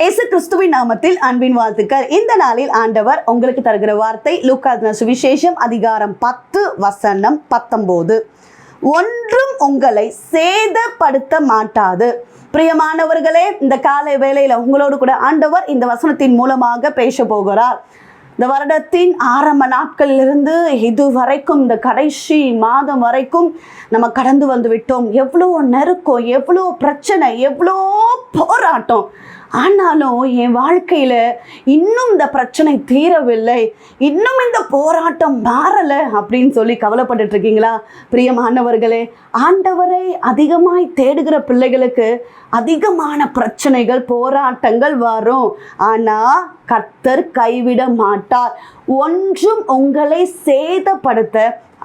இயேசு கிறிஸ்துவின் நாமத்தில் அன்பின் வாழ்த்துக்கள். இந்த நாளில் ஆண்டவர் உங்களுக்கு தருகிற வார்த்தை லூக்காத்ன சுவிசேஷம் அதிகாரம் பத்து வசனம் பத்தொம்போது ஒன்றும் உங்களை சேதப்படுத்த மாட்டாது. பிரியமானவர்களே இந்த காலை வேளையில் உங்களோடு கூட ஆண்டவர் இந்த வசனத்தின் மூலமாக பேச போகிறார். இந்த வருடத்தின் ஆரம்ப நாட்களிலிருந்து இது வரைக்கும் இந்த கடைசி மாதம் வரைக்கும் நம்ம கடந்து வந்து விட்டோம். எவ்வளோ நெருக்கம் எவ்வளோ பிரச்சனை எவ்வளோ போராட்டம். ஆனாலும் என் வாழ்க்கையில் இன்னும் இந்த பிரச்சனை தீரவில்லை. இன்னும் இந்த போராட்டம் மாறலை அப்படின்னு சொல்லி கவலைப்பட்டுட்டு இருக்கீங்களா? பிரியமானவர்களே ஆண்டவரை அதிகமாய் தேடுகிற பிள்ளைகளுக்கு அதிகமான பிரச்சனைகள் போராட்டங்கள் வரும். ஆனால் கர்த்தர் கைவிட மாட்டார். ஒன்றும் உங்களை சேதப்படுத்த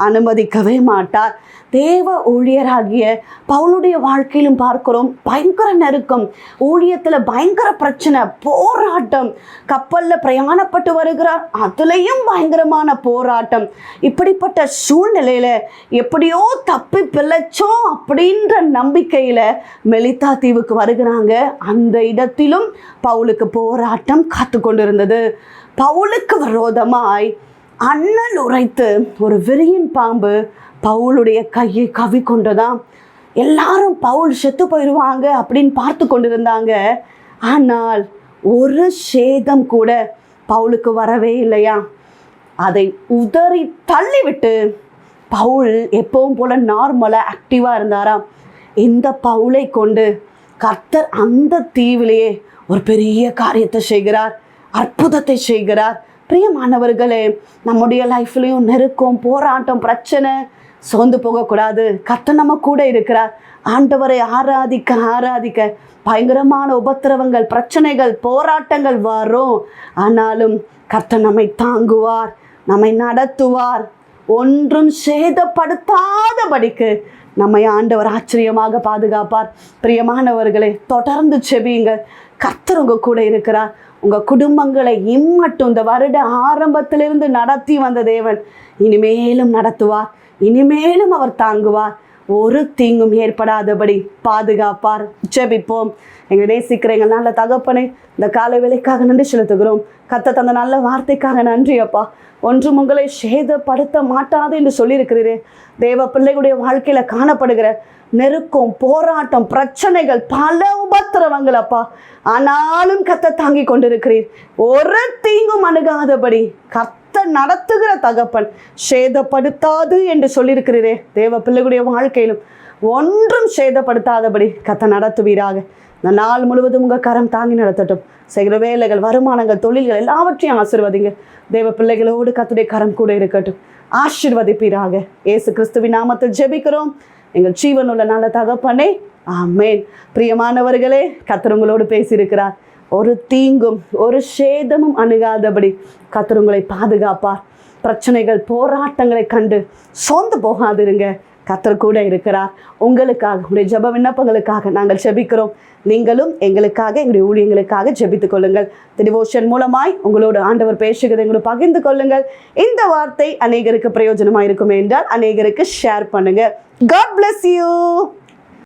அனுமதிக்கவே மாட்டார். தேவ ஊழியராகிய பவுலுடைய வாழ்க்கையிலும் பார்க்கிறோம் பயங்கர நெருக்கம் ஊழியத்தில் பயங்கர பிரச்சனை போராட்டம். கப்பலில் பிரயாணப்பட்டு வருகிறார் அதுலேயும் பயங்கரமான போராட்டம். இப்படிப்பட்ட சூழ்நிலையில் எப்படியோ தப்பி பிழைச்சோம் அப்படின்ற நம்பிக்கையில் மெலித்தா தீவுக்கு வருகிறாங்க. அந்த இடத்திலும் பவுலுக்கு போராட்டம் காத்து கொண்டிருந்தது பவுலுக்கு விரோதமாய் அண்ணல் உரைத்து ஒரு விரியின் பாம்பு பவுலுடைய கையை கவி கொண்டதாம் எல்லாரும் பவுல் செத்து போயிடுவாங்க அப்படின்னு பார்த்து கொண்டிருந்தாங்க. ஆனால் ஒரு சேதம் கூட பவுலுக்கு வரவே இல்லையா? அதை உதறி தள்ளிவிட்டு பவுல் எப்பவும் போல நார்மலாக ஆக்டிவாக இருந்தாராம் இந்த பவுலை கொண்டு கர்த்தர் அந்த தீவிலேயே ஒரு பெரிய காரியத்தை செய்கிறார் அற்புதத்தை செய்கிறார். பிரியமானவர்களே நம்முடைய லைஃப்லேயும் நெருக்கம் போராட்டம் பிரச்சனை சோர்ந்து போகக்கூடாது. கர்த்தர் நம்ம கூட இருக்கிறார். ஆண்டவரை ஆராதிக்க ஆராதிக்க பயங்கரமான உபத்திரவங்கள் பிரச்சனைகள் போராட்டங்கள் வரும். ஆனாலும் கர்த்த நம்மை தாங்குவார் நம்மை நடத்துவார். ஒன்றும் சேதப்படுத்தாதபடிக்கு நம்மை ஆண்டவர் ஆச்சரியமாக பாதுகாப்பார். பிரியமானவர்களே தொடர்ந்து செபியுங்கள். கர்த்தர் உங்க கூட இருக்கிறார். உங்க குடும்பங்களை இம்மட்டும் இந்த வருட ஆரம்பத்திலிருந்து நடத்தி வந்த தேவன். இனிமேலும் நடத்துவார். இனிமேலும் அவர் தாங்குவார். ஒரு தீங்கும் ஏற்படாதபடி பாதுகாப்பார். ஜெபிப்போம். எங்களை நேசிக்கிற எங்கள் நல்ல தகப்பனை இந்த காலை வேலைக்காக நன்றி செலுத்துகிறோம். கத்த தந்த நல்ல வார்த்தைக்காக நன்றி அப்பா. ஒன்றும் உங்களை சேதப்படுத்த மாட்டாது என்று சொல்லியிருக்கிறீரே. தேவ பிள்ளைகளுடைய வாழ்க்கையில் காணப்படுகிற நெருக்கம் போராட்டம் பிரச்சனைகள் பல உபத்திரவங்கள் அப்பா. ஆனாலும் கத்த தாங்கி கொண்டிருக்கிறீர். ஒரு தீங்கும் அணுகாதபடி கத்த நடத்துகிற தகப்பன். சேதப்படுத்தாது என்று சொல்லியிருக்கிறீரே. தேவ பிள்ளைகளுடைய வாழ்க்கையிலும் ஒன்றும் சேதப்படுத்தாதபடி கத்த நடத்துவீராக. இந்த நாள் முழுவதும் உங்கள் கரம் தாங்கி நடத்தட்டும். செய்கிற வேலைகள் வருமானங்கள் தொழில்கள் எல்லாவற்றையும் ஆசிர்வதிங்க. தேவ பிள்ளைகளோடு கத்துடைய கரம் கூட இருக்கட்டும். ஆசிர்வதிப்பீராக. ஏசு கிறிஸ்துவின் நாமத்தில் ஜெபிக்கிறோம். எங்கள் ஜீவனுள்ள நல்ல தகப்பனே. ஆமேன். பிரியமானவர்களே கத்தர் பேசியிருக்கிறார். ஒரு தீங்கும் ஒரு சேதமும் அணுகாதபடி கத்தர் உங்களை பாதுகாப்பார். பிரச்சனைகள் போராட்டங்களை கண்டு சோர்ந்து போகாதிருங்க. கத்தர் கூட இருக்கிறார். உங்களுக்காக உங்களுடைய ஜெப விண்ணப்பங்களுக்காக நாங்கள் ஜெபிக்கிறோம். நீங்களும் எங்களுக்காக எங்களுடைய ஊழியங்களுக்காக ஜெபித்துக் கொள்ளுங்கள். டிவோஷன் மூலமாய் உங்களோடு ஆண்டவர் பேசுகிறதை எங்களோட பகிர்ந்து கொள்ளுங்கள். இந்த வார்த்தை அநேகருக்கு பிரயோஜனமாக இருக்கும் என்றால் அநேகருக்கு ஷேர் பண்ணுங்கள் காட் பிளஸ் யூ